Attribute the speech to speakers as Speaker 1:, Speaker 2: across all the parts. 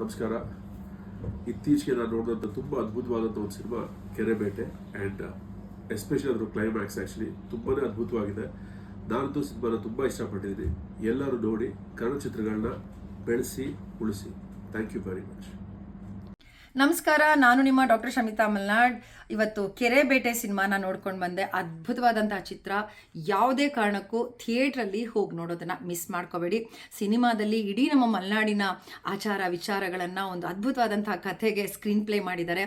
Speaker 1: ನಮಸ್ಕಾರ. ಇತ್ತೀಚೆಗೆ ನಾನು ನೋಡಿದಂಥ ತುಂಬ ಅದ್ಭುತವಾದಂಥ ಒಂದು ಸಿನಿಮಾ, ಕೆರೆಬೇಟೆ ಆ್ಯಂಡ್ ಎಸ್ಪೆಷಲಿ ಅದ್ರ ಕ್ಲೈಮ್ಯಾಕ್ಸ್ ಆ್ಯಕ್ಚುಲಿ ತುಂಬಾ ಅದ್ಭುತವಾಗಿದೆ. ನಾನಂತೂ ಸಿನಿಮಾನ ತುಂಬ ಇಷ್ಟಪಟ್ಟಿದ್ದೀನಿ. ಎಲ್ಲರೂ ನೋಡಿ, ಕನ್ನಡ ಚಿತ್ರಗಳನ್ನ ಬೆಳೆಸಿ, ಉಳಿಸಿ. ಥ್ಯಾಂಕ್ ಯು ವೆರಿ ಮಚ್
Speaker 2: ನಮಸ್ಕಾರ, ನಾನು ನಿಮ್ಮ ಡಾಕ್ಟರ್ ಶಮಿತಾ ಮಲ್ನಾಡ್. ಇವತ್ತು ಕೆರೆ ಬೇಟೆ ಸಿನಿಮಾನ ನೋಡ್ಕೊಂಡು ಬಂದೆ. ಅದ್ಭುತವಾದಂತಹ ಚಿತ್ರ. ಯಾವುದೇ ಕಾರಣಕ್ಕೂ ಥಿಯೇಟ್ರಲ್ಲಿ ಹೋಗಿ ನೋಡೋದನ್ನ ಮಿಸ್ ಮಾಡ್ಕೋಬೇಡಿ. ಸಿನಿಮಾದಲ್ಲಿ ಇಡೀ ನಮ್ಮ ಮಲೆನಾಡಿನ ಆಚಾರ ವಿಚಾರಗಳನ್ನು ಒಂದು ಅದ್ಭುತವಾದಂತಹ ಕಥೆಗೆ ಸ್ಕ್ರೀನ್ ಪ್ಲೇ ಮಾಡಿದ್ದಾರೆ.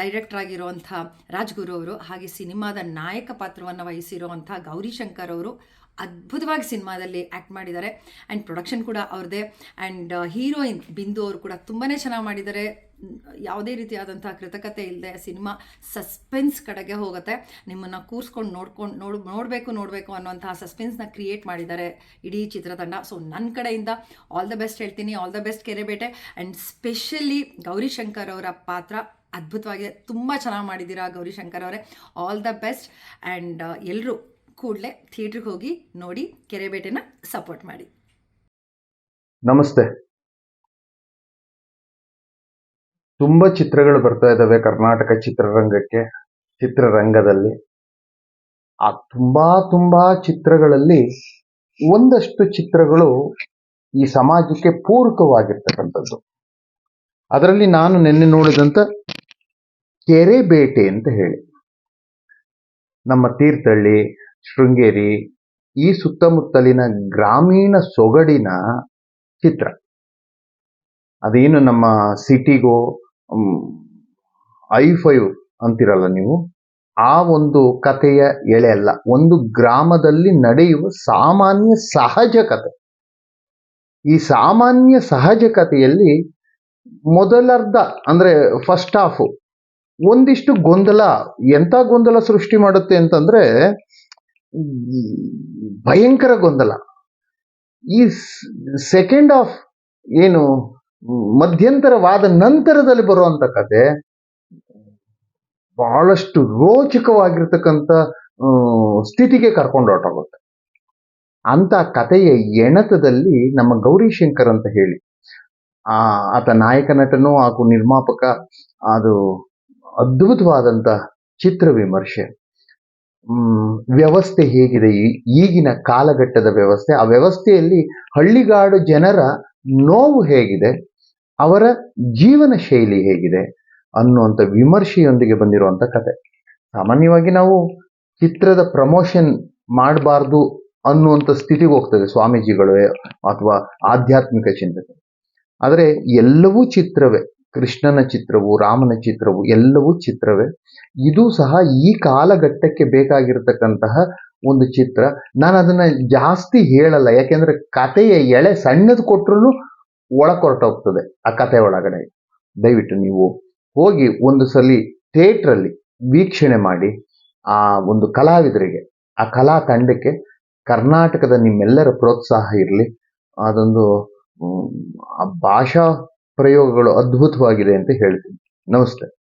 Speaker 2: ಡೈರೆಕ್ಟರ್ ಆಗಿರುವಂಥ ರಾಜ್ಗುರು ಅವರು, ಹಾಗೆ ಸಿನಿಮಾದ ನಾಯಕ ಪಾತ್ರವನ್ನು ವಹಿಸಿರುವಂಥ ಗೌರಿಶಂಕರ್ ಅವರು. ಅದ್ಭುತವಾಗಿ ಸಿನಿಮಾದಲ್ಲಿ ಆ್ಯಕ್ಟ್ ಮಾಡಿದ್ದಾರೆ. ಆ್ಯಂಡ್ ಪ್ರೊಡಕ್ಷನ್ ಕೂಡ ಅವ್ರದ್ದೇ ಆ್ಯಂಡ್ ಹೀರೋಯಿನ್ ಬಿಂದು ಅವರು ಕೂಡ ತುಂಬಾ ಚೆನ್ನಾಗಿ ಮಾಡಿದ್ದಾರೆ. ಯಾವುದೇ ರೀತಿಯಾದಂಥ ಕೃತಕತೆ ಇಲ್ಲದೆ ಸಿನಿಮಾ ಸಸ್ಪೆನ್ಸ್ ಕಡೆಗೆ ಹೋಗುತ್ತೆ. ನಿಮ್ಮನ್ನು ಕೂರಿಸ್ಕೊಂಡು ನೋಡ್ಕೊಂಡು ನೋಡ್, ನೋಡಬೇಕು ನೋಡಬೇಕು ಅನ್ನೋಂತಹ ಸಸ್ಪೆನ್ಸ್ನ ಕ್ರಿಯೇಟ್ ಮಾಡಿದ್ದಾರೆ ಇಡೀ ಚಿತ್ರತಂಡ. ಸೊ ನನ್ನ ಕಡೆಯಿಂದ ಆಲ್ ದ ಬೆಸ್ಟ್ ಹೇಳ್ತೀನಿ. All the best Kerebete and specially Gaurishankar ಅವರ ಪಾತ್ರ ಅದ್ಭುತವಾಗಿದೆ ತುಂಬ ಚೆನ್ನಾಗಿ ಮಾಡಿದ್ದೀರಾ ಗೌರಿಶಂಕರ್ ಅವರೇ. ಆಲ್ ದ ಬೆಸ್ಟ್ ಆ್ಯಂಡ್ ಎಲ್ಲರೂ ಕೂಡಲೇ ಥಿಯೇಟ್ರಿಗೆ ಹೋಗಿ ನೋಡಿ ಕೆರೆಬೇಟೆನ ಸಪೋರ್ಟ್ ಮಾಡಿ.
Speaker 3: ನಮಸ್ತೆ. ತುಂಬ ಚಿತ್ರಗಳು ಬರ್ತಾ ಇದ್ದಾವೆ ಕರ್ನಾಟಕ ಚಿತ್ರರಂಗಕ್ಕೆ, ಚಿತ್ರರಂಗದಲ್ಲಿ. ಆ ತುಂಬಾ ತುಂಬಾ ಚಿತ್ರಗಳಲ್ಲಿ ಒಂದಷ್ಟು ಚಿತ್ರಗಳು ಈ ಸಮಾಜಕ್ಕೆ ಪೂರಕವಾಗಿರ್ತಕ್ಕಂಥದ್ದು. ಅದರಲ್ಲಿ ನಾನು ನಿನ್ನೆ ನೋಡಿದಂತ ಕೆರೆ ಬೇಟೆ ಅಂತ ಹೇಳಿ. ನಮ್ಮ ತೀರ್ಥಹಳ್ಳಿ ಶೃಂಗೇರಿ, ಈ ಸುತ್ತಮುತ್ತಲಿನ ಗ್ರಾಮೀಣ ಸೊಗಡಿನ ಚಿತ್ರ. ಅದೇನು ನಮ್ಮ ಸಿಟಿಗೋ ಐ ಫೈವ್ ಅಂತಿರಲ್ಲ ನೀವು, ಆ ಒಂದು ಕಥೆಯ ಎಳೆ ಅಲ್ಲ. ಒಂದು ಗ್ರಾಮದಲ್ಲಿ ನಡೆಯುವ ಸಾಮಾನ್ಯ ಸಹಜ ಕಥೆ. ಈ ಸಾಮಾನ್ಯ ಸಹಜ ಕಥೆಯಲ್ಲಿ ಮೊದಲರ್ಧ, ಅಂದ್ರೆ ಫಸ್ಟ್ ಹಾಫು ಒಂದಿಷ್ಟು ಗೊಂದಲ, ಎಂತ ಗೊಂದಲ ಸೃಷ್ಟಿ ಮಾಡುತ್ತೆ ಅಂತಂದ್ರೆ ಭಯಂಕರ ಗೊಂದಲ. ಈ ಸೆಕೆಂಡ್ ಆಫ್ ಏನು ಮಧ್ಯಂತರವಾದ ನಂತರದಲ್ಲಿ ಬರುವಂತ ಕತೆ ಬಹಳಷ್ಟು ರೋಚಕವಾಗಿರ್ತಕ್ಕಂಥ ಸ್ಥಿತಿಗೆ ಕರ್ಕೊಂಡು ಹೊರಟೋಗುತ್ತೆ. ಅಂತ ಕಥೆಯ ಎಣತದಲ್ಲಿ ನಮ್ಮ ಗೌರಿಶಂಕರ್ ಅಂತ ಹೇಳಿ, ಆ, ಆತ ನಾಯಕ ನಟನು ಹಾಗೂ ನಿರ್ಮಾಪಕ, ಅದು ಅದ್ಭುತವಾದಂತ ಚಿತ್ರ ವಿಮರ್ಶೆ. ವ್ಯವಸ್ಥೆ ಹೇಗಿದೆ? ಈಗಿನ ಕಾಲಘಟ್ಟದ ವ್ಯವಸ್ಥೆ, ಆ ವ್ಯವಸ್ಥೆಯಲ್ಲಿ ಹಳ್ಳಿಗಾಡು ಜನರ ನೋವು ಹೇಗಿದೆ? ಅವರ ಜೀವನ ಶೈಲಿ ಹೇಗಿದೆ? ಅನ್ನುವಂಥ ವಿಮರ್ಶೆಯೊಂದಿಗೆ ಬಂದಿರುವಂಥ ಕತೆ. ಸಾಮಾನ್ಯವಾಗಿ ನಾವು ಚಿತ್ರದ ಪ್ರಮೋಷನ್ ಮಾಡಬಾರ್ದು ಅನ್ನುವಂಥ ಸ್ಥಿತಿಗೆ ಹೋಗ್ತದೆ ಸ್ವಾಮೀಜಿಗಳು ಅಥವಾ ಆಧ್ಯಾತ್ಮಿಕ ಚಿಂತನೆ ಆದರೆ ಎಲ್ಲವೂ ಚಿತ್ರವೇ. ಕೃಷ್ಣನ ಚಿತ್ರವು, ರಾಮನ ಚಿತ್ರವು ಎಲ್ಲವೂ ಚಿತ್ರವೇ. ಇದು ಸಹ ಈ ಕಾಲಘಟ್ಟಕ್ಕೆ ಬೇಕಾಗಿರ್ತಕ್ಕಂತಹ ಒಂದು ಚಿತ್ರ. ನಾನು ಅದನ್ನ ಜಾಸ್ತಿ ಹೇಳಲ್ಲ, ಯಾಕೆಂದ್ರೆ ಕಥೆಯ ಎಳೆ ಸಣ್ಣದು ಕೊಟ್ರು ಒಳಕೊರಟೋಗ್ತದೆ ಆ ಕಥೆ ಒಳಗಡೆ. ದಯವಿಟ್ಟು ನೀವು ಹೋಗಿ ಒಂದು ಸಲಿ ಥಿಯೇಟ್ರಲ್ಲಿ ವೀಕ್ಷಣೆ ಮಾಡಿ ಆ ಒಂದು ಕಲಾವಿದರಿಗೆ. ಆ ಕಲಾ ತಂಡಕ್ಕೆ ಕರ್ನಾಟಕದ ನಿಮ್ಮೆಲ್ಲರ ಪ್ರೋತ್ಸಾಹ ಇರಲಿ. ಅದೊಂದು ಆ ಭಾಷಾ ಪ್ರಯೋಗಗಳು ಅದ್ಭುತವಾಗಿದೆ ಅಂತ ಹೇಳ್ತೀನಿ. ನಮಸ್ತೆ.